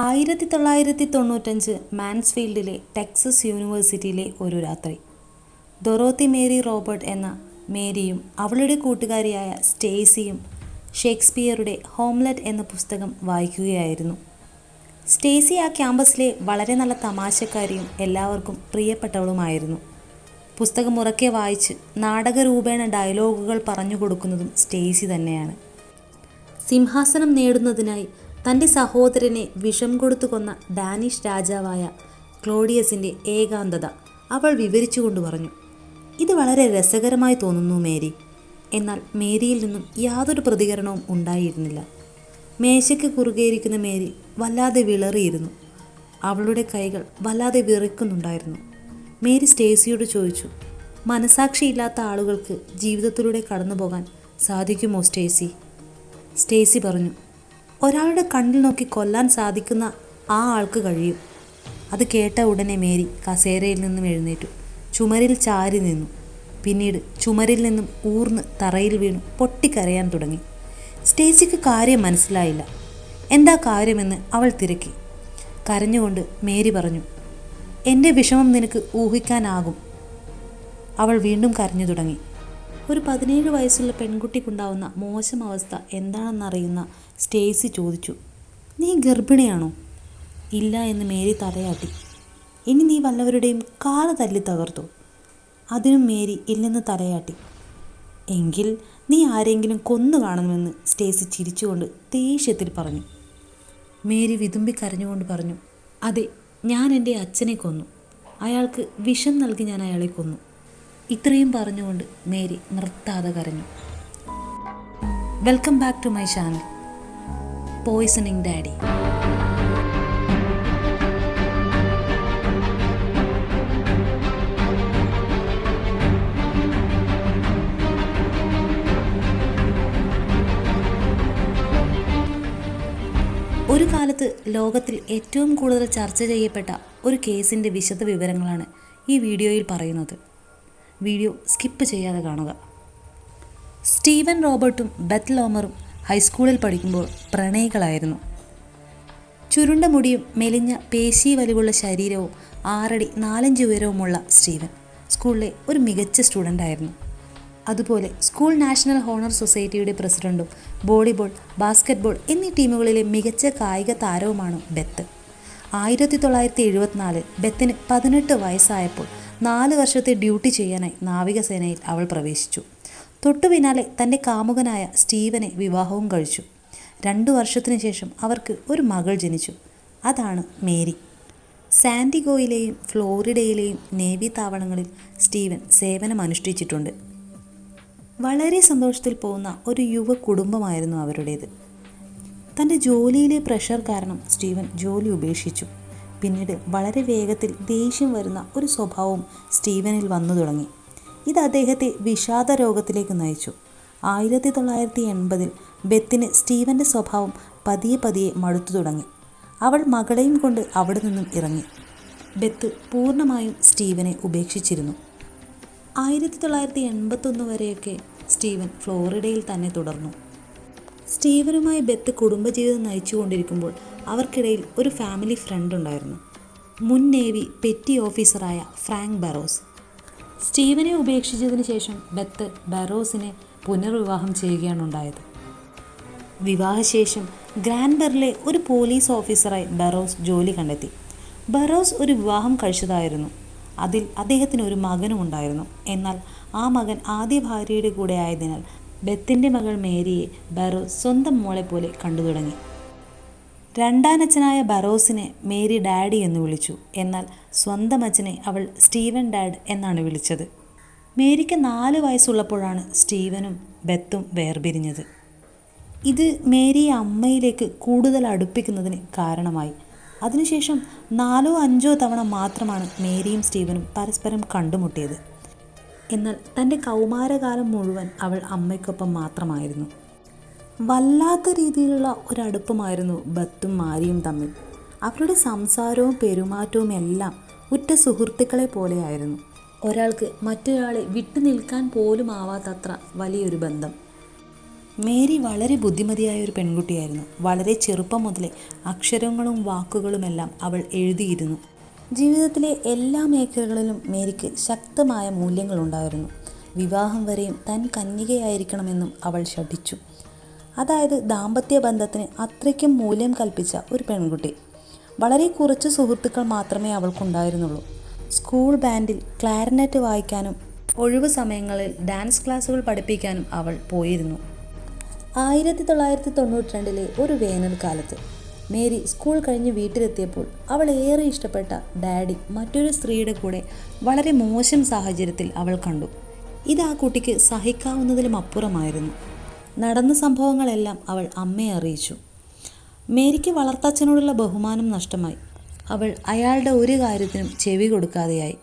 ആയിരത്തി തൊള്ളായിരത്തി തൊണ്ണൂറ്റഞ്ച് മാൻസ്ഫീൽഡിലെ ടെക്സസ് യൂണിവേഴ്സിറ്റിയിലെ ഒരു രാത്രി. ഡൊറോത്തി മേരി റോബർട്ട് എന്ന മേരിയും അവളുടെ കൂട്ടുകാരിയായ സ്റ്റേസിയും ഷേക്സ്പിയറുടെ ഹോംലെറ്റ് എന്ന പുസ്തകം വായിക്കുകയായിരുന്നു. സ്റ്റേസി ആ ക്യാമ്പസിലെ വളരെ നല്ല തമാശക്കാരിയും എല്ലാവർക്കും പ്രിയപ്പെട്ടവളുമായിരുന്നു. പുസ്തകം ഉറക്കെ വായിച്ച് നാടകരൂപേണ ഡയലോഗുകൾ പറഞ്ഞു കൊടുക്കുന്നതും സ്റ്റേസി തന്നെയാണ്. സിംഹാസനം നേടുന്നതിനായി തന്റെ സഹോദരനെ വിഷം കൊടുത്തു കൊന്ന ഡാനിഷ് രാജാവായ ക്ലോഡിയസിന്റെ ഏകാന്തത അവൾ വിവരിച്ചുകൊണ്ട് പറഞ്ഞു ഇത് വളരെ രസകരമായി തോന്നുന്നു മേരി. എന്നാൽ മേരിയിൽ നിന്നും യാതൊരു പ്രതികരണവും ഉണ്ടായിരുന്നില്ല. മേശയ്ക്ക് കുറുകേയിരിക്കുന്ന മേരി വല്ലാതെ വിളറിയിരുന്നു. അവളുടെ കൈകൾ വല്ലാതെ വിറയ്ക്കുന്നുണ്ടായിരുന്നു. മേരി സ്റ്റേസിയോട് ചോദിച്ചു മനസാക്ഷിയില്ലാത്ത ആളുകൾക്ക് ജീവിതത്തിലൂടെ കടന്നു പോകാൻ സാധിക്കുമോ സ്റ്റേസി? സ്റ്റേസി പറഞ്ഞു ഒരാളുടെ കണ്ണിൽ നോക്കി കൊല്ലാൻ സാധിക്കുന്ന ആ ആൾക്ക് കഴിയും. അത് കേട്ട ഉടനെ മേരി കസേരയിൽ നിന്നും എഴുന്നേറ്റു. ചുമരിൽ ചാരി നിന്നു. പിന്നീട് ചുമരിൽ നിന്നും ഊർന്ന് തറയിൽ വീണു പൊട്ടിക്കരയാൻ തുടങ്ങി. സ്റ്റേജിക്ക് കാര്യം മനസ്സിലായില്ല. എന്താ കാര്യമെന്ന് അവൾ തിരക്കി. കരഞ്ഞുകൊണ്ട് മേരി പറഞ്ഞു എന്റെ വിഷമം നിനക്ക് ഊഹിക്കാനാകും. അവൾ വീണ്ടും കരഞ്ഞു തുടങ്ങി. ഒരു പതിനേഴ് വയസ്സുള്ള പെൺകുട്ടിക്കുണ്ടാവുന്ന മോശം അവസ്ഥ എന്താണെന്നറിയുന്ന സ്റ്റേസി ചോദിച്ചു നീ ഗർഭിണിയാണോ? ഇല്ല എന്ന് മേരി തലയാട്ടി. ഇനി നീ വല്ലവരുടെയും കാൽ തല്ലി തകർത്തോ അതിനും മേരി ഇല്ലെന്ന് തലയാട്ടി. എങ്കിൽ നീ ആരെങ്കിലും കൊന്നു കാണുമെന്ന് സ്റ്റേസി ചിരിച്ചുകൊണ്ട് ദേഷ്യത്തിൽ പറഞ്ഞു. മേരി വിതുമ്പി കരഞ്ഞുകൊണ്ട് പറഞ്ഞു അതെ ഞാൻ എന്റെ അച്ഛനെ കൊന്നു. അയാൾക്ക് വിഷം നൽകി ഞാൻ അയാളെ കൊന്നു. ഇത്രയും പറഞ്ഞുകൊണ്ട് മേരി നിർത്താതെ കരഞ്ഞു. Welcome back to my channel. Poisoning daddy ഒരു കാലത്ത് ലോകത്തിൽ ഏറ്റവും കൂടുതൽ ചർച്ച ചെയ്യപ്പെട്ട ഒരു കേസിന്റെ വിശദ വിവരങ്ങളാണ് ഈ വീഡിയോയിൽ പറയുന്നത്. വീഡിയോ സ്കിപ്പ് ചെയ്യാതെ കാണുക. സ്റ്റീവൻ റോബർട്ടും ബെത്ത് ലോമറും ഹൈസ്കൂളിൽ പഠിക്കുമ്പോൾ പ്രണയികളായിരുന്നു. ചുരുണ്ട മുടിയും മെലിഞ്ഞ പേശി വലിവുള്ള ശരീരവും ആറടി നാലഞ്ച് ഉയരവുമുള്ള സ്റ്റീവൻ സ്കൂളിലെ ഒരു മികച്ച സ്റ്റുഡന്റായിരുന്നു അതുപോലെ സ്കൂൾ നാഷണൽ ഹോണർ സൊസൈറ്റിയുടെ പ്രസിഡന്റും വോളിബോൾ ബാസ്ക്കറ്റ്ബോൾ എന്നീ ടീമുകളിലെ മികച്ച കായിക താരവുമാണ് ബെത്ത്. ആയിരത്തി തൊള്ളായിരത്തി എഴുപത്തിനാലിൽ ബെത്തിന് പതിനെട്ട് വയസ്സായപ്പോൾ നാല് വർഷത്തെ ഡ്യൂട്ടി ചെയ്യാനായി നാവികസേനയിൽ അവൾ പ്രവേശിച്ചു. തൊട്ടു പിന്നാലെ തന്റെ കാമുകനായ സ്റ്റീവനെ വിവാഹവും കഴിച്ചു. രണ്ടു വർഷത്തിനു ശേഷം അവർക്ക് ഒരു മകൾ ജനിച്ചു. അതാണ് മേരി. സാൻഡിഗോയിലെയും ഫ്ലോറിഡയിലെയും നേവി താവളങ്ങളിൽ സ്റ്റീവൻ സേവനം അനുഷ്ഠിച്ചിട്ടുണ്ട് വളരെ സന്തോഷത്തിൽ പോകുന്ന ഒരു യുവ കുടുംബമായിരുന്നു അവരുടേത്. തന്റെ ജോലിയിലെ പ്രഷർ കാരണം സ്റ്റീവൻ ജോലി ഉപേക്ഷിച്ചു. പിന്നീട് വളരെ വേഗത്തിൽ ദേഷ്യം വരുന്ന ഒരു സ്വഭാവം സ്റ്റീവനിൽ വന്നു തുടങ്ങി. ഇത് അദ്ദേഹത്തെ വിഷാദ രോഗത്തിലേക്ക് നയിച്ചു. ആയിരത്തി തൊള്ളായിരത്തി എൺപതിൽ ബെത്തിന് സ്റ്റീവന്റെ സ്വഭാവം പതിയെ പതിയെ മടുത്തു തുടങ്ങി. അവൾ മകളെയും കൊണ്ട് അവിടെ നിന്നും ഇറങ്ങി. ബെത്ത് പൂർണമായും സ്റ്റീവനെ ഉപേക്ഷിച്ചിരുന്നു. ആയിരത്തി തൊള്ളായിരത്തി എൺപത്തൊന്ന് വരെയൊക്കെ സ്റ്റീവൻ ഫ്ലോറിഡയിൽ തന്നെ തുടർന്നു. സ്റ്റീവനുമായി ബെത്ത് കുടുംബജീവിതം നയിച്ചുകൊണ്ടിരിക്കുമ്പോൾ അവർക്കിടയിൽ ഒരു ഫാമിലി ഫ്രണ്ട് ഉണ്ടായിരുന്നു. മുൻ നേവി പെറ്റി ഓഫീസറായ ഫ്രാങ്ക് ബറോസ്. സ്റ്റീവനെ ഉപേക്ഷിച്ചതിന് ശേഷം ബെത്ത് ബറോസിനെ പുനർവിവാഹം ചെയ്യുകയാണ് ഉണ്ടായത്. വിവാഹശേഷം ഗ്രാൻബറിലെ ഒരു പോലീസ് ഓഫീസറായി ബറോസ് ജോലി കണ്ടെത്തി. ബറോസ് ഒരു വിവാഹം കഴിച്ചതായിരുന്നു. അതിൽ അദ്ദേഹത്തിന് ഒരു മകനും ഉണ്ടായിരുന്നു. എന്നാൽ ആ മകൻ ആദ്യ ഭാര്യയുടെ കൂടെ ആയതിനാൽ ബെത്തിന്റെ മകൾ മേരിയെ ബറോസ് സ്വന്തം മോളെ പോലെ കണ്ടു തുടങ്ങി രണ്ടാനച്ഛനായ ബറോസിനെ മേരി ഡാഡി എന്ന് വിളിച്ചു. എന്നാൽ സ്വന്തം അച്ഛനെ അവൾ സ്റ്റീവൻ ഡാഡ് എന്നാണ് വിളിച്ചത്. മേരിക്ക് നാല് വയസ്സുള്ളപ്പോഴാണ് സ്റ്റീവനും ബെത്തും വേർപിരിഞ്ഞത്. ഇത് മേരിയെ അമ്മയിലേക്ക് കൂടുതൽ അടുപ്പിക്കുന്നതിന് കാരണമായി. അതിനുശേഷം നാലോ അഞ്ചോ തവണ മാത്രമാണ് മേരിയും സ്റ്റീവനും പരസ്പരം കണ്ടുമുട്ടിയത്. എന്നാൽ തന്റെ കൗമാരകാലം മുഴുവൻ അവൾ അമ്മയ്ക്കൊപ്പം മാത്രമായിരുന്നു. വല്ലാത്ത രീതിയിലുള്ള ഒരടുപ്പമായിരുന്നു ബത്തും മാരിയും തമ്മിൽ. അവരുടെ സംസാരവും പെരുമാറ്റവും എല്ലാം ഉറ്റ സുഹൃത്തുക്കളെ പോലെയായിരുന്നു. ഒരാൾക്ക് മറ്റൊരാളെ വിട്ടു നിൽക്കാൻ പോലും ആവാത്തത്ര വലിയൊരു ബന്ധം. മേരി വളരെ ബുദ്ധിമതിയായ ഒരു പെൺകുട്ടിയായിരുന്നു. വളരെ ചെറുപ്പം മുതലേ അക്ഷരങ്ങളും വാക്കുകളുമെല്ലാം അവൾ എഴുതിയിരുന്നു. ജീവിതത്തിലെ എല്ലാ മേഖലകളിലും മേരിക്ക് ശക്തമായ മൂല്യങ്ങളുണ്ടായിരുന്നു. വിവാഹം വരെയും തൻ കന്യകയായിരിക്കണമെന്നും അവൾ ശഠിച്ചു. അതായത് ദാമ്പത്യ ബന്ധത്തിന് അത്രയ്ക്കും മൂല്യം കൽപ്പിച്ച ഒരു പെൺകുട്ടി. വളരെ കുറച്ച് സുഹൃത്തുക്കൾ മാത്രമേ അവൾക്കുണ്ടായിരുന്നുള്ളൂ. സ്കൂൾ ബാൻഡിൽ ക്ലാരിനെറ്റ് വായിക്കാനും ഒഴിവ് സമയങ്ങളിൽ ഡാൻസ് ക്ലാസ്സുകൾ പഠിപ്പിക്കാനും അവൾ പോയിരുന്നു. ആയിരത്തി തൊള്ളായിരത്തി തൊണ്ണൂറ്റി രണ്ടിലെ ഒരു വേനൽക്കാലത്ത് മേരി സ്കൂൾ കഴിഞ്ഞ് വീട്ടിലെത്തിയപ്പോൾ അവൾ ഏറെ ഇഷ്ടപ്പെട്ട ഡാഡി മറ്റൊരു സ്ത്രീയുടെ കൂടെ വളരെ മോശം സാഹചര്യത്തിൽ അവൾ കണ്ടു. ഇത് ആ കുട്ടിക്ക് സഹിക്കാവുന്നതിലും അപ്പുറമായിരുന്നു. നടന്ന സംഭവങ്ങളെല്ലാം അവൾ അമ്മയെ അറിയിച്ചു. മേരിക്ക് വളർത്തച്ഛനോടുള്ള ബഹുമാനം നഷ്ടമായി. അവൾ അയാളുടെ ഒരു കാര്യത്തിനും ചെവി കൊടുക്കാതെയായി.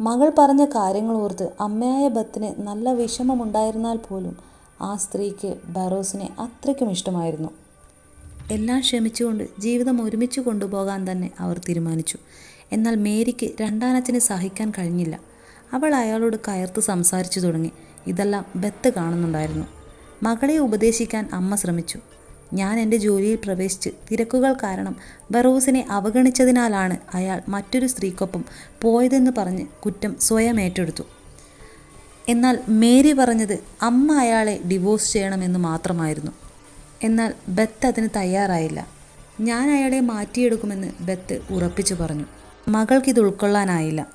മകൾ പറഞ്ഞ കാര്യങ്ങൾ ഓർത്ത് അമ്മയായ ബത്തിന് നല്ല വിഷമമുണ്ടായിരുന്നാൽ പോലും ആ സ്ത്രീക്ക് ബറോസിനെ അത്രയ്ക്കും ഇഷ്ടമായിരുന്നു. എല്ലാം ക്ഷമിച്ചുകൊണ്ട് ജീവിതം ഒരുമിച്ച് കൊണ്ടുപോകാൻ തന്നെ അവർ തീരുമാനിച്ചു. എന്നാൽ മേരിക്ക് രണ്ടാനച്ഛനെ സഹിക്കാൻ കഴിഞ്ഞില്ല. അവൾ അയാളോട് കയർത്ത് സംസാരിച്ചു തുടങ്ങി. ഇതെല്ലാം ബത്ത് കാണുന്നുണ്ടായിരുന്നു. മകളെ ഉപദേശിക്കാൻ അമ്മ ശ്രമിച്ചു. ഞാൻ എന്റെ ജോലിയിൽ പ്രവേശിച്ച് തിരക്കുകൾ കാരണം ബറോസിനെ അവഗണിച്ചതിനാലാണ് അയാൾ മറ്റൊരു സ്ത്രീക്കൊപ്പം പോയതെന്ന് പറഞ്ഞ് കുറ്റം സ്വയം ഏറ്റെടുത്തു. എന്നാൽ മേരി പറഞ്ഞത് അമ്മ അയാളെ ഡിവോഴ്സ് ചെയ്യണമെന്ന് മാത്രമായിരുന്നു. എന്നാൽ ബത്ത് അതിന് തയ്യാറായില്ല. ഞാൻ അയാളെ മാറ്റിയെടുക്കുമെന്ന് ബത്ത് ഉറപ്പിച്ചു പറഞ്ഞു. മകൾക്കിത് ഉൾക്കൊള്ളാനായില്ല.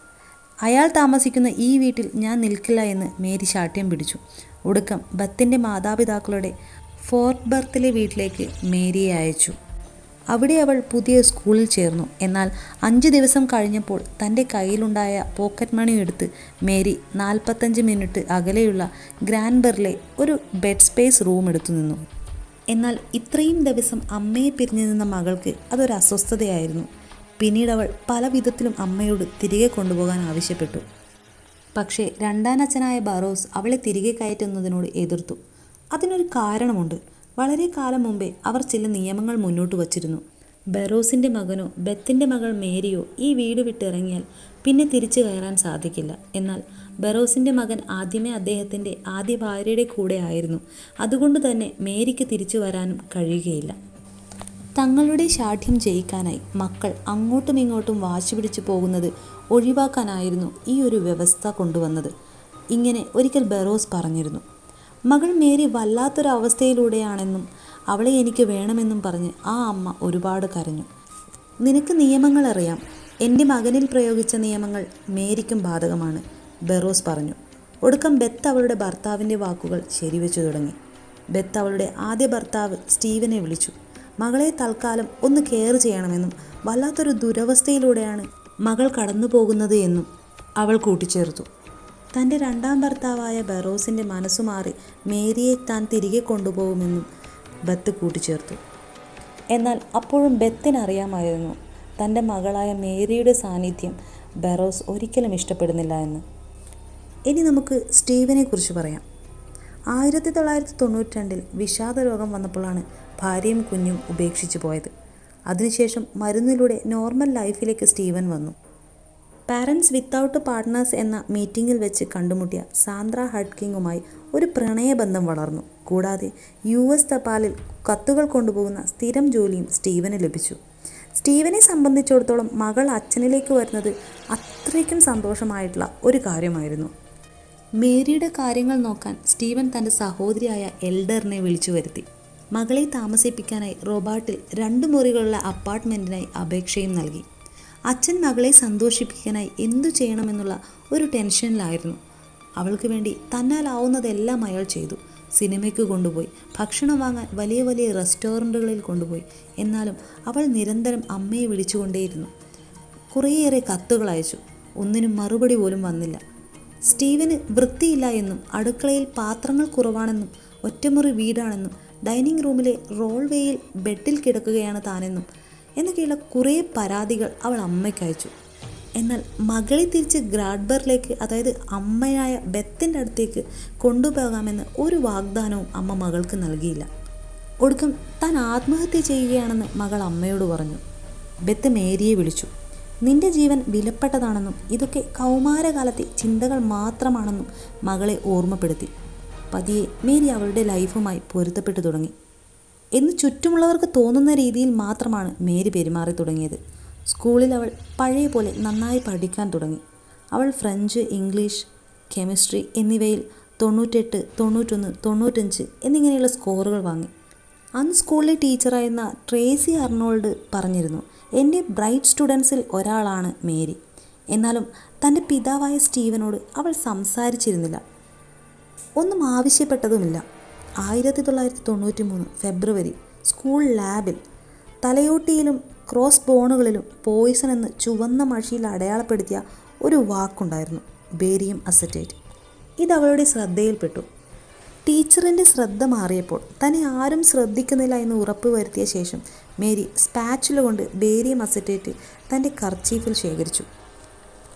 അയാൾ താമസിക്കുന്ന ഈ വീട്ടിൽ ഞാൻ നിൽക്കില്ല എന്ന് മേരി ശാഠ്യം പിടിച്ചു. ഒടുക്കം ബത്തിന്റെ മാതാപിതാക്കളുടെ ഫോർട്ട് ബർത്തിലെ വീട്ടിലേക്ക് മേരിയെ അയച്ചു. അവിടെ അവൾ പുതിയ സ്കൂളിൽ ചേർന്നു. എന്നാൽ അഞ്ച് ദിവസം കഴിഞ്ഞപ്പോൾ തന്റെ കയ്യിലുണ്ടായ പോക്കറ്റ് മണി എടുത്ത് മേരി നാൽപ്പത്തഞ്ച് മിനിറ്റ് അകലെയുള്ള ഗ്രാൻബറിലെ ഒരു ബെഡ് സ്പേസ് റൂം എടുത്തു നിന്നു. എന്നാൽ ഇത്രയും ദിവസം അമ്മയെ പിരിഞ്ഞു നിന്ന മകൾക്ക് അതൊരു അസ്വസ്ഥതയായിരുന്നു. പിന്നീട് അവൾ പല വിധത്തിലും അമ്മയോട് തിരികെ കൊണ്ടുപോകാൻ ആവശ്യപ്പെട്ടു. പക്ഷേ രണ്ടാനച്ഛനായ ബറോസ് അവളെ തിരികെ കയറ്റുന്നതിനോട് എതിർത്തു. അതിനൊരു കാരണമുണ്ട്. വളരെ കാലം മുമ്പേ അവർ ചില നിയമങ്ങൾ മുന്നോട്ട് വച്ചിരുന്നു. ബറോസിന്റെ മകനോ ബത്തിന്റെ മകൾ മേരിയോ ഈ വീട് വിട്ടിറങ്ങിയാൽ പിന്നെ തിരിച്ചു കയറാൻ സാധിക്കില്ല. എന്നാൽ ബറോസിന്റെ മകൻ ആദ്യമേ അദ്ദേഹത്തിന്റെ ആദ്യ ഭാര്യയുടെ കൂടെ ആയിരുന്നു. അതുകൊണ്ട് തന്നെ മേരിക്ക് തിരിച്ചു വരാനും കഴിയുകയില്ല. തങ്ങളുടെ ശാഠ്യം ജയിക്കാനായി മക്കൾ അങ്ങോട്ടും ഇങ്ങോട്ടും വാശി പിടിച്ചു പോകുന്നത് ഒഴിവാക്കാനായിരുന്നു ഈ ഒരു വ്യവസ്ഥ കൊണ്ടുവന്നത്. ഇങ്ങനെ ഒരിക്കൽ ബെറോസ് പറഞ്ഞിരുന്നു മകൾ മേരി വല്ലാത്തൊരു അവസ്ഥയിലൂടെയാണെന്നും അവളെ എനിക്ക് വേണമെന്നും പറഞ്ഞ് ആ അമ്മ ഒരുപാട് കരഞ്ഞു. നിനക്ക് നിയമങ്ങൾ അറിയാം എന്റെ മകനിൽ പ്രയോഗിച്ച നിയമങ്ങൾ മേരിക്കും ബാധകമാണ് ബെറോസ് പറഞ്ഞു. ഒടുക്കം ബെത്ത് അവളുടെ ഭർത്താവിന്റെ വാക്കുകൾ ശരിവെച്ചു തുടങ്ങി. ബെത്ത് അവളുടെ ആദ്യ ഭർത്താവ് സ്റ്റീവനെ വിളിച്ചു. മകളെ തൽക്കാലം ഒന്ന് കെയർ ചെയ്യണമെന്നും വല്ലാത്തൊരു ദുരവസ്ഥയിലൂടെയാണ് മകൾ കടന്നു പോകുന്നത് എന്നും അവൾ കൂട്ടിച്ചേർത്തു. തന്റെ രണ്ടാം ഭർത്താവായ ബെറോസിന്റെ മനസ്സു മാറി മേരിയെ താൻ തിരികെ കൊണ്ടുപോകുമെന്നും ബത്ത് കൂട്ടിച്ചേർത്തു. എന്നാൽ അപ്പോഴും ബത്തിനറിയാമായിരുന്നു തന്റെ മകളായ മേരിയുടെ സാന്നിധ്യം ബറോസ് ഒരിക്കലും ഇഷ്ടപ്പെടുന്നില്ല എന്ന്. ഇനി നമുക്ക് സ്റ്റീവനെ കുറിച്ച് പറയാം. ആയിരത്തി തൊള്ളായിരത്തി തൊണ്ണൂറ്റി രണ്ടിൽ വിഷാദ രോഗം വന്നപ്പോഴാണ് ഭാര്യയും കുഞ്ഞും ഉപേക്ഷിച്ചു പോയത്. അതിനുശേഷം മരുന്നിലൂടെ നോർമൽ ലൈഫിലേക്ക് സ്റ്റീവൻ വന്നു. പാരൻസ് വിത്തൗട്ട് പാർട്ട്നേഴ്സ് എന്ന മീറ്റിംഗിൽ വെച്ച് കണ്ടുമുട്ടിയ സാന്ദ്ര ഹഡ്കിങ്ങുമായി ഒരു പ്രണയബന്ധം വളർന്നു. കൂടാതെ യു എസ് തപാലിൽ കത്തുകൾ കൊണ്ടുപോകുന്ന സ്ഥിരം ജോലിയും സ്റ്റീവന് ലഭിച്ചു. സ്റ്റീവനെ സംബന്ധിച്ചിടത്തോളം മകൾ അച്ഛനിലേക്ക് വരുന്നത് അത്രയ്ക്കും സന്തോഷമായിട്ടുള്ള ഒരു കാര്യമായിരുന്നു. മേരിയുടെ കാര്യങ്ങൾ നോക്കാൻ സ്റ്റീവൻ തന്റെ സഹോദരിയായ എൽഡറിനെ വിളിച്ചു വരുത്തി. മകളെ താമസിപ്പിക്കാനായി റോബാട്ടിൽ രണ്ട് മുറികളുള്ള അപ്പാർട്ട്മെന്റിനായി അപേക്ഷയും നൽകി. അച്ഛൻ മകളെ സന്തോഷിപ്പിക്കാനായി എന്തു ചെയ്യണമെന്നുള്ള ഒരു ടെൻഷനിലായിരുന്നു. അവൾക്ക് വേണ്ടി തന്നാലാവുന്നതെല്ലാം അയാൾ ചെയ്തു. സിനിമയ്ക്ക് കൊണ്ടുപോയി ഭക്ഷണം വാങ്ങാൻ വലിയ വലിയ റെസ്റ്റോറന്റുകളിൽ കൊണ്ടുപോയി. എന്നാലും അവൾ നിരന്തരം അമ്മയെ വിളിച്ചുകൊണ്ടേയിരുന്നു. കുറേയേറെ കത്തുകൾ അയച്ചു. ഒന്നിനും മറുപടി പോലും വന്നില്ല. സ്റ്റീവന് വൃത്തിയില്ല എന്നും അടുക്കളയിൽ പാത്രങ്ങൾ കുറവാണെന്നും ഒറ്റമുറി വീടാണെന്നും ഡൈനിങ് റൂമിലെ റോൾവേയിൽ ബെഡിൽ കിടക്കുകയാണ് താനെന്നും എന്നൊക്കെയുള്ള കുറേ പരാതികൾ അവൾ അമ്മയ്ക്ക് അയച്ചു. എന്നാൽ മകളെ തിരിച്ച് ഗ്രാഡ്ബറിലേക്ക് അതായത് അമ്മയായ ബത്തിന്റെ അടുത്തേക്ക് കൊണ്ടുപോകാമെന്ന് ഒരു വാഗ്ദാനവും അമ്മ മകൾക്ക് നൽകിയില്ല. ഒടുക്കം താൻ ആത്മഹത്യ ചെയ്യുകയാണെന്ന് മകൾ അമ്മയോട് പറഞ്ഞു. ബെത്ത് മേരിയെ വിളിച്ചു. നിന്റെ ജീവൻ വിലപ്പെട്ടതാണെന്നും ഇതൊക്കെ കൗമാരകാലത്തെ ചിന്തകൾ മാത്രമാണെന്നും മകളെ ഓർമ്മപ്പെടുത്തി. പതിയെ മേരി അവളുടെ ലൈഫുമായി പൊരുത്തപ്പെട്ടു തുടങ്ങി. എന്ന് ചുറ്റുമുള്ളവർക്ക് തോന്നുന്ന രീതിയിൽ മാത്രമാണ് മേരി പെരുമാറി തുടങ്ങിയത്. സ്കൂളിൽ അവൾ പഴയ പോലെ നന്നായി പഠിക്കാൻ തുടങ്ങി. അവൾ ഫ്രഞ്ച് ഇംഗ്ലീഷ് കെമിസ്ട്രി എന്നിവയിൽ തൊണ്ണൂറ്റെട്ട് തൊണ്ണൂറ്റൊന്ന് തൊണ്ണൂറ്റഞ്ച് എന്നിങ്ങനെയുള്ള സ്കോറുകൾ വാങ്ങി. അന്ന് സ്കൂളിലെ ടീച്ചറായിരുന്ന ട്രേസി അർണോൾഡ് പറഞ്ഞിരുന്നു എന്റെ ബ്രൈറ്റ് സ്റ്റുഡൻസിൽ ഒരാളാണ് മേരി. എന്നാലും തന്റെ പിതാവായ സ്റ്റീവനോട് അവൾ സംസാരിച്ചിരുന്നില്ല. ഒന്നും ആവശ്യപ്പെട്ടതുമില്ല. ആയിരത്തി തൊള്ളായിരത്തി തൊണ്ണൂറ്റി മൂന്ന് ഫെബ്രുവരി സ്കൂൾ ലാബിൽ തലയോട്ടിയിലും ക്രോസ് ബോണുകളിലും പോയിസൺ എന്ന് ചുവന്ന മഷിയിൽ അടയാളപ്പെടുത്തിയ ഒരു വാക്കുണ്ടായിരുന്നു ബേരിയം അസറ്റേറ്റ്. ഇത് അവളുടെ ശ്രദ്ധയിൽപ്പെട്ടു. ടീച്ചറിന്റെ ശ്രദ്ധ മാറിയപ്പോൾ തന്നെ ആരും ശ്രദ്ധിക്കുന്നില്ല എന്ന് ഉറപ്പ് വരുത്തിയ ശേഷം മേരി സ്പാച്ചുല കൊണ്ട് ബേരിയം അസറ്റേറ്റ് തന്റെ കർച്ചീഫിൽ ശേഖരിച്ചു.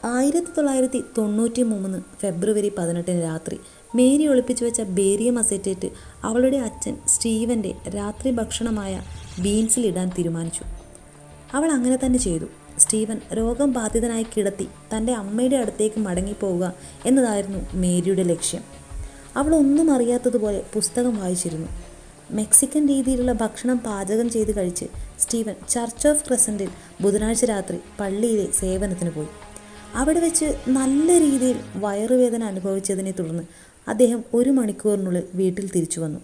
ആയിരത്തി തൊള്ളായിരത്തി തൊണ്ണൂറ്റി മൂന്ന് ഫെബ്രുവരി പതിനെട്ടിന് രാത്രി മേരി ഒളിപ്പിച്ചു വെച്ച ബേരിയം അസറ്റേറ്റ് അവളുടെ അച്ഛൻ സ്റ്റീവന്റെ രാത്രി ഭക്ഷണമായ ബീൻസിൽ ഇടാൻ തീരുമാനിച്ചു. അവൾ അങ്ങനെ തന്നെ ചെയ്തു. സ്റ്റീവൻ രോഗം ബാധിതനായി കിടത്തി തന്റെ അമ്മയുടെ അടുത്തേക്ക് മടങ്ങിപ്പോവുക എന്നതായിരുന്നു മേരിയുടെ ലക്ഷ്യം. അവൾ ഒന്നും അറിയാത്തതുപോലെ പുസ്തകം വായിച്ചിരുന്നു. മെക്സിക്കൻ രീതിയിലുള്ള ഭക്ഷണം പാചകം ചെയ്ത് കഴിച്ച് സ്റ്റീവൻ ചർച്ച് ഓഫ് ക്രസന്റിൽ ബുധനാഴ്ച രാത്രി പള്ളിയിലെ സേവനത്തിന് പോയി. അവിടെ വെച്ച് നല്ല രീതിയിൽ വയറുവേദന അനുഭവിച്ചതിനെ തുടർന്ന് അദ്ദേഹം ഒരു മണിക്കൂറിനുള്ളിൽ വീട്ടിൽ തിരിച്ചു വന്നു.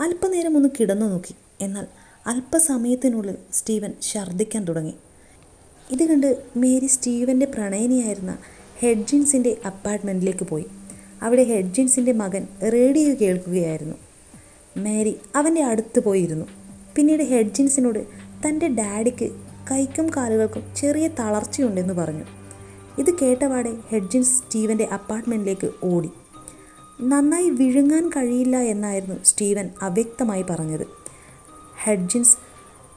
അല്പനേരം ഒന്ന് കിടന്നു നോക്കി. എന്നാൽ അല്പസമയത്തിനുള്ളിൽ സ്റ്റീവൻ ഛർദ്ദിക്കാൻ തുടങ്ങി. ഇത് കണ്ട് മേരി സ്റ്റീവന്റെ പ്രണയനിയായിരുന്ന ഹെഡ്ജിൻസിന്റെ അപ്പാർട്ട്മെന്റിലേക്ക് പോയി. അവിടെ ഹെഡ്ജിൻസിന്റെ മകൻ റേഡിയോ കേൾക്കുകയായിരുന്നു. മേരി അവന്റെ അടുത്ത് പോയിരുന്നു. പിന്നീട് ഹെഡ്ജിൻസിനോട് തന്റെ ഡാഡിക്ക് കൈക്കും കാലുകൾക്കും ചെറിയ തളർച്ചയുണ്ടെന്ന് പറഞ്ഞു. ഇത് കേട്ടപാടെ ഹെഡ്ജിൻസ് സ്റ്റീവന്റെ അപ്പാർട്ട്മെന്റിലേക്ക് ഓടി. നന്നായി വിഴുങ്ങാൻ കഴിയില്ല എന്നായിരുന്നു സ്റ്റീവൻ അവ്യക്തമായി പറഞ്ഞത്. ഹെഡ്ജിൻസ്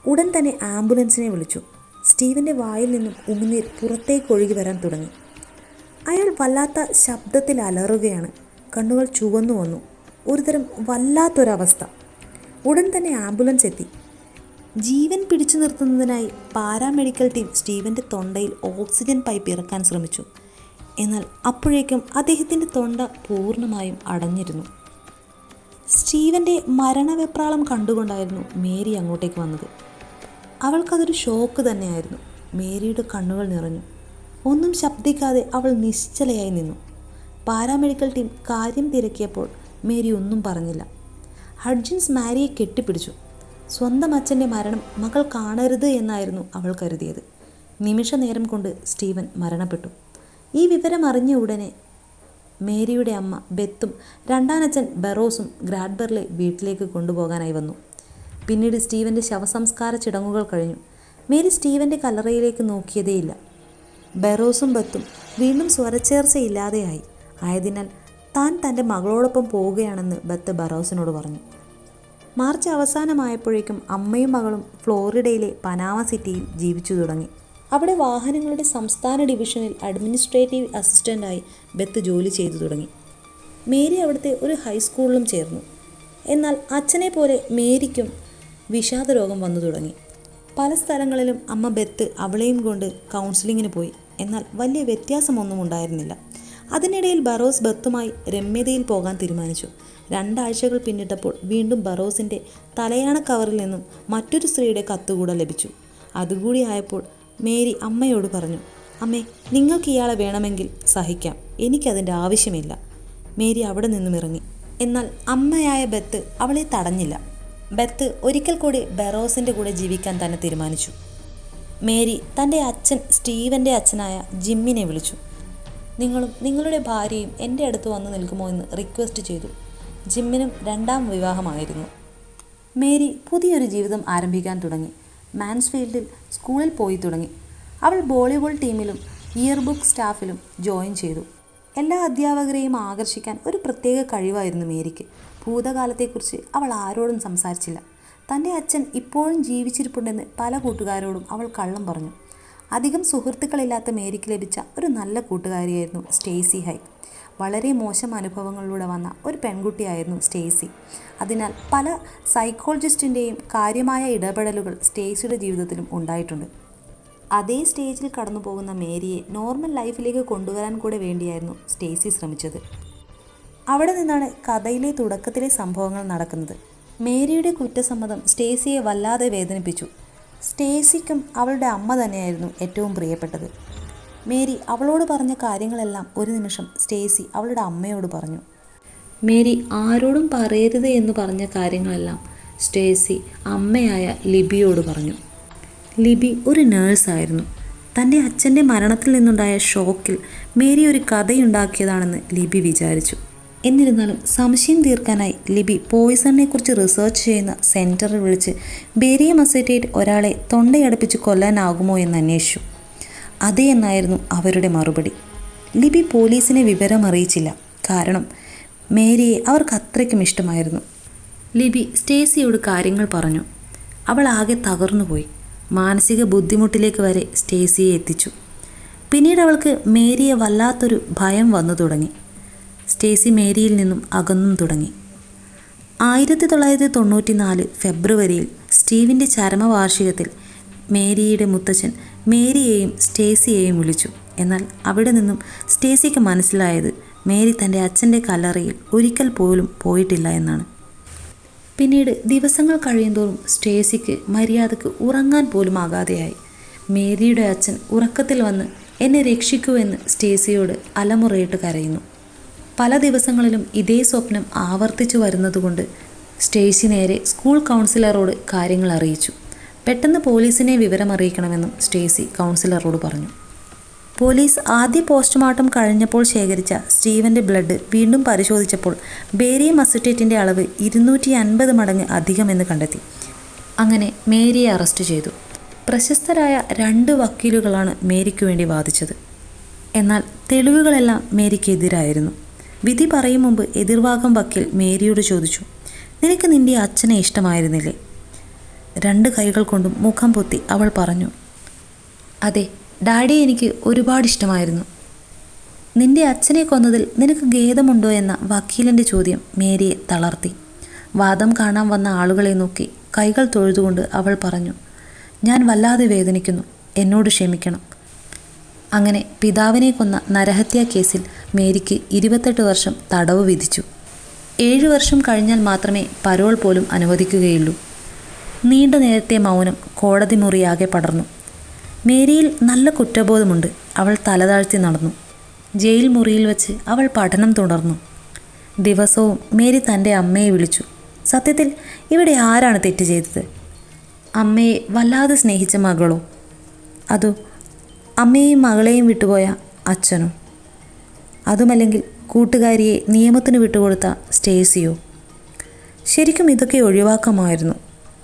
ഉടൻ തന്നെ ആംബുലൻസിനെ വിളിച്ചു. സ്റ്റീവന്റെ വായിൽ നിന്നും ഉമിനീർ പുറത്തേക്ക് ഒഴുകി വരാൻ തുടങ്ങി. അയാൾ വല്ലാത്ത ശബ്ദത്തിൽ അലറുകയാണ് കണ്ണുകൾ ചുവന്നു വന്നു. ഒരുതരം വല്ലാത്തൊരവസ്ഥ. ഉടൻ തന്നെ ആംബുലൻസ് എത്തി. ജീവൻ പിടിച്ചു നിർത്തുന്നതിനായി പാരാമെഡിക്കൽ ടീം സ്റ്റീവന്റെ തൊണ്ടയിൽ ഓക്സിജൻ പൈപ്പ് ഇറക്കാൻ ശ്രമിച്ചു. എന്നാൽ അപ്പോഴേക്കും അദ്ദേഹത്തിന്റെ തൊണ്ട പൂർണമായും അടഞ്ഞിരുന്നു. സ്റ്റീവന്റെ മരണവെപ്രാളം കണ്ടുകൊണ്ടായിരുന്നു മേരി അങ്ങോട്ടേക്ക് വന്നത്. അവൾക്കതൊരു ഷോക്ക് തന്നെയായിരുന്നു. മേരിയുടെ കണ്ണുകൾ നിറഞ്ഞു. ഒന്നും ശബ്ദിക്കാതെ അവൾ നിശ്ചലയായി നിന്നു. പാരാമെഡിക്കൽ ടീം കാര്യം തിരക്കിയപ്പോൾ മേരി ഒന്നും പറഞ്ഞില്ല. ഹഡ്ജിൻസ് മാരിയെ കെട്ടിപ്പിടിച്ചു. സ്വന്തം അച്ഛന്റെ മരണം മകൾ കാണരുത് എന്നായിരുന്നു അവൾ കരുതിയത്. നിമിഷ നേരം കൊണ്ട് സ്റ്റീവൻ മരണപ്പെട്ടു. ഈ വിവരം അറിഞ്ഞ ഉടനെ മേരിയുടെ അമ്മ ബെത്തും രണ്ടാനച്ഛൻ ബെറോസും ഗ്രാഡ്ബറിലെ വീട്ടിലേക്ക് കൊണ്ടുപോകാനായി വന്നു. പിന്നീട് സ്റ്റീവന്റെ ശവസംസ്കാര ചടങ്ങുകൾ കഴിഞ്ഞു. മേരി സ്റ്റീവന്റെ കല്ലറയിലേക്ക് നോക്കിയതേയില്ല. ബെറോസും ബത്തും വീണ്ടും സ്വരച്ചേർച്ചയില്ലാതെയായി. ആയതിനാൽ താൻ തന്റെ മകളോടൊപ്പം പോവുകയാണെന്ന് ബത്ത് ബറോസിനോട് പറഞ്ഞു. മാർച്ച് അവസാനമായപ്പോഴേക്കും അമ്മയും മകളും ഫ്ലോറിഡയിലെ പനാമ സിറ്റിയിൽ ജീവിച്ചു തുടങ്ങി. അവിടെ വാഹനങ്ങളുടെ സംസ്ഥാന ഡിവിഷനിൽ അഡ്മിനിസ്ട്രേറ്റീവ് അസിസ്റ്റന്റായി ബത്ത് ജോലി ചെയ്തു തുടങ്ങി. മേരി അവിടുത്തെ ഒരു ഹൈസ്കൂളിലും ചേർന്നു. എന്നാൽ അച്ഛനെ പോലെ മേരിക്കും വിഷാദരോഗം വന്നു തുടങ്ങി. പല സ്ഥലങ്ങളിലും അമ്മ ബെത്ത് അവളെയും കൊണ്ട് കൗൺസിലിങ്ങിന് പോയി. എന്നാൽ വലിയ വ്യത്യാസമൊന്നും ഉണ്ടായിരുന്നില്ല. അതിനിടയിൽ ബറോസ് ബത്തുമായി രമ്യതയിൽ പോകാൻ തീരുമാനിച്ചു. രണ്ടാഴ്ചകൾ പിന്നിട്ടപ്പോൾ വീണ്ടും ബറോസിന്റെ തലയാണ കവറിൽ നിന്നും മറ്റൊരു സ്ത്രീയുടെ കത്തുകൂടെ ലഭിച്ചു. അതുകൂടി ആയപ്പോൾ മേരി അമ്മയോട് പറഞ്ഞു അമ്മേ നിങ്ങൾക്ക് ഇയാളെ വേണമെങ്കിൽ സഹിക്കാം. എനിക്കതിന്റെ ആവശ്യമില്ല. മേരി അവിടെ നിന്നും ഇറങ്ങി. എന്നാൽ അമ്മയായ ബത്ത് അവളെ തടഞ്ഞില്ല. ബത്ത് ഒരിക്കൽ കൂടി ബെറോസിന്റെ കൂടെ ജീവിക്കാൻ തന്നെ തീരുമാനിച്ചു. മേരി തന്റെ അച്ഛൻ സ്റ്റീവന്റെ അച്ഛനായ ജിമ്മിനെ വിളിച്ചു. നിങ്ങളും നിങ്ങളുടെ ഭാര്യയും എന്റെ അടുത്ത് വന്ന് നിൽക്കുമോ എന്ന് റിക്വസ്റ്റ് ചെയ്തു. ജിമ്മിനും രണ്ടാം വിവാഹമായിരുന്നു. മേരി പുതിയൊരു ജീവിതം ആരംഭിക്കാൻ തുടങ്ങി. മാൻസ്ഫീൽഡിൽ സ്കൂളിൽ പോയി തുടങ്ങി. അവൾ വോളിബോൾ ടീമിലും ഇയർബുക്ക് സ്റ്റാഫിലും ജോയിൻ ചെയ്തു. എല്ലാ അധ്യാപകരെയും ആകർഷിക്കാൻ ഒരു പ്രത്യേക കഴിവായിരുന്നു മേരിക്ക്. ഭൂതകാലത്തെക്കുറിച്ച് അവൾ ആരോടും സംസാരിച്ചില്ല. തന്റെ അച്ഛൻ ഇപ്പോഴും ജീവിച്ചിരിപ്പുണ്ടെന്ന് പല കൂട്ടുകാരോടും അവൾ കള്ളം പറഞ്ഞു. അധികം സുഹൃത്തുക്കളില്ലാത്ത മേരിക്ക് ലഭിച്ച ഒരു നല്ല കൂട്ടുകാരിയായിരുന്നു സ്റ്റേസി ഹൈ വളരെ മോശം അനുഭവങ്ങളിലൂടെ വന്ന ഒരു പെൺകുട്ടിയായിരുന്നു സ്റ്റേസി. അതിനാൽ പല സൈക്കോളജിസ്റ്റിന്റെയും കാര്യമായ ഇടപെടലുകൾ സ്റ്റേസിയുടെ ജീവിതത്തിലും ഉണ്ടായിട്ടുണ്ട്. അതേ സ്റ്റേജിൽ കടന്നു പോകുന്ന മേരിയെ നോർമൽ ലൈഫിലേക്ക് കൊണ്ടുവരാൻ കൂടെ വേണ്ടിയായിരുന്നു സ്റ്റേസി ശ്രമിച്ചത്. അവിടെ നിന്നാണ് കഥയിലെ തുടക്കത്തിലെ സംഭവങ്ങൾ നടക്കുന്നത്. മേരിയുടെ കുറ്റസമ്മതം സ്റ്റേസിയെ വല്ലാതെ വേദനിപ്പിച്ചു. സ്റ്റേസിക്കും അവളുടെ അമ്മ തന്നെയായിരുന്നു ഏറ്റവും പ്രിയപ്പെട്ടത്. മേരി അവളോട് പറഞ്ഞ കാര്യങ്ങളെല്ലാം ഒരു നിമിഷം സ്റ്റേസി അവളുടെ അമ്മയോട് പറഞ്ഞു. മേരി ആരോടും പറയരുത് എന്ന് പറഞ്ഞ കാര്യങ്ങളെല്ലാം സ്റ്റേസി അമ്മയായ ലിബിയോട് പറഞ്ഞു. ലിബി ഒരു നേഴ്സായിരുന്നു. തന്റെ അച്ഛന്റെ മരണത്തിൽ നിന്നുണ്ടായ ഷോക്കിൽ മേരി ഒരു കഥയുണ്ടാക്കിയതാണെന്ന് ലിബി വിചാരിച്ചു. എന്നിരുന്നാലും സംശയം തീർക്കാനായി ലിബി പോയിസണിനെക്കുറിച്ച് റിസർച്ച് ചെയ്യുന്ന സെന്ററിൽ വിളിച്ച് ബേരിയം അസറ്റേറ്റ് ഒരാളെ തൊണ്ടയടപ്പിച്ച് കൊല്ലാനാകുമോ എന്ന് അന്വേഷിച്ചു. അതേ എന്നായിരുന്നു അവരുടെ മറുപടി. ലിബി പോലീസിനെ വിവരം അറിയിച്ചില്ല. കാരണം മേരിയെ അവർക്ക് അത്രയ്ക്കും ഇഷ്ടമായിരുന്നു. ലിബി സ്റ്റേസിയോട് കാര്യങ്ങൾ പറഞ്ഞു. അവൾ ആകെ തകർന്നുപോയി. മാനസിക ബുദ്ധിമുട്ടിലേക്ക് വരെ സ്റ്റേസിയെ എത്തിച്ചു. പിന്നീട് അവൾക്ക് മേരിയെ വല്ലാത്തൊരു ഭയം വന്നു തുടങ്ങി. സ്റ്റേസി മേരിയിൽ നിന്നും അകന്നും തുടങ്ങി. ആയിരത്തി തൊള്ളായിരത്തി തൊണ്ണൂറ്റി നാല് ഫെബ്രുവരിയിൽ സ്റ്റീവിന്റെ ചരമവാർഷികത്തിൽ മേരിയുടെ മുത്തച്ഛൻ മേരിയെയും സ്റ്റേസിയെയും വിളിച്ചു. എന്നാൽ അവിടെ നിന്നും സ്റ്റേസിക്ക് മനസ്സിലായത് മേരി തന്റെ അച്ഛന്റെ കല്ലറയിൽ ഒരിക്കൽ പോലും പോയിട്ടില്ല എന്നാണ്. പിന്നീട് ദിവസങ്ങൾ കഴിയുന്തോറും സ്റ്റേസിക്ക് മര്യാദയ്ക്ക് ഉറങ്ങാൻ പോലും ആകാതെയായി. മേരിയുടെ അച്ഛൻ ഉറക്കത്തിൽ വന്ന് എന്നെ രക്ഷിക്കൂ എന്ന് സ്റ്റേസിയോട് അലമുറയിട്ട് കരയുന്നു. പല ദിവസങ്ങളിലും ഇതേ സ്വപ്നം ആവർത്തിച്ചു വരുന്നതുകൊണ്ട് സ്റ്റേസി നേരെ സ്കൂൾ കൗൺസിലറോട് കാര്യങ്ങൾ അറിയിച്ചു. പെട്ടെന്ന് പോലീസിനെ വിവരം അറിയിക്കണമെന്നും സ്റ്റേസി കൗൺസിലറോട് പറഞ്ഞു. പോലീസ് ആദ്യ പോസ്റ്റ്മോർട്ടം കഴിഞ്ഞപ്പോൾ ശേഖരിച്ച സ്റ്റീവന്റെ ബ്ലഡ് വീണ്ടും പരിശോധിച്ചപ്പോൾ ബേരിയം അസിറ്റേറ്റിന്റെ അളവ് ഇരുന്നൂറ്റി അൻപത് മടങ്ങ് അധികമെന്ന് കണ്ടെത്തി. അങ്ങനെ മേരിയെ അറസ്റ്റ് ചെയ്തു. പ്രശസ്തരായ രണ്ട് വക്കീലുകളാണ് മേരിക്ക് വേണ്ടി വാദിച്ചത്. എന്നാൽ തെളിവുകളെല്ലാം മേരിക്കെതിരായിരുന്നു. വിധി പറയും മുമ്പ് എതിർഭാഗം വക്കിൽ മേരിയോട് ചോദിച്ചു നിനക്ക് നിന്റെ അച്ഛനെ ഇഷ്ടമായിരുന്നില്ലേ? രണ്ട് കൈകൾ കൊണ്ടും മുഖം പൊത്തി അവൾ പറഞ്ഞു അതെ ഡാഡി എനിക്ക് ഒരുപാട് ഇഷ്ടമായിരുന്നു. നിന്റെ അച്ഛനെ കൊന്നതിൽ നിനക്ക് ഖേദമുണ്ടോ? എന്ന വക്കീലിന്റെ ചോദ്യം മേരിയെ തളർത്തി. വാദം കാണാൻ വന്ന ആളുകളെ നോക്കി കൈകൾ തൊഴുതുകൊണ്ട് അവൾ പറഞ്ഞു ഞാൻ വല്ലാതെ വേദനിക്കുന്നു. എന്നോട് ക്ഷമിക്കണം. അങ്ങനെ പിതാവിനെ കൊന്ന നരഹത്യാ കേസിൽ മേരിക്ക് ഇരുപത്തെട്ട് വർഷം തടവ് വിധിച്ചു. ഏഴു വർഷം കഴിഞ്ഞാൽ മാത്രമേ പരോൾ പോലും അനുവദിക്കുകയുള്ളൂ. നീണ്ട നേരത്തെ മൗനം കോടതി മുറിയാകെ പടർന്നു. മേരിയിൽ നല്ല കുറ്റബോധമുണ്ട്. അവൾ തലതാഴ്ത്തി നടന്നു. ജയിൽ മുറിയിൽ വച്ച് അവൾ പഠനം തുടർന്നു. ദിവസവും മേരി തന്റെ അമ്മയെ വിളിച്ചു. സത്യത്തിൽ ഇവിടെ ആരാണ് തെറ്റ് ചെയ്തത്? അമ്മയെ വല്ലാതെ സ്നേഹിച്ച മകളോ? അതോ അമ്മയെയും മകളെയും വിട്ടുപോയ അച്ഛനും. അതുമല്ലെങ്കിൽ കൂട്ടുകാരിയെ നിയമത്തിന് വിട്ടുകൊടുത്ത സ്റ്റേസിയോ. ശരിക്കും ഇതൊക്കെ ഒഴിവാക്കാമായിരുന്നു.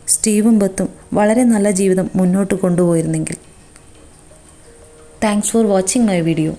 സ്റ്റീവും ബത്തും വളരെ നല്ല ജീവിതം മുന്നോട്ട് കൊണ്ടുപോയിരുന്നെങ്കിൽ. Thanks for watching my video.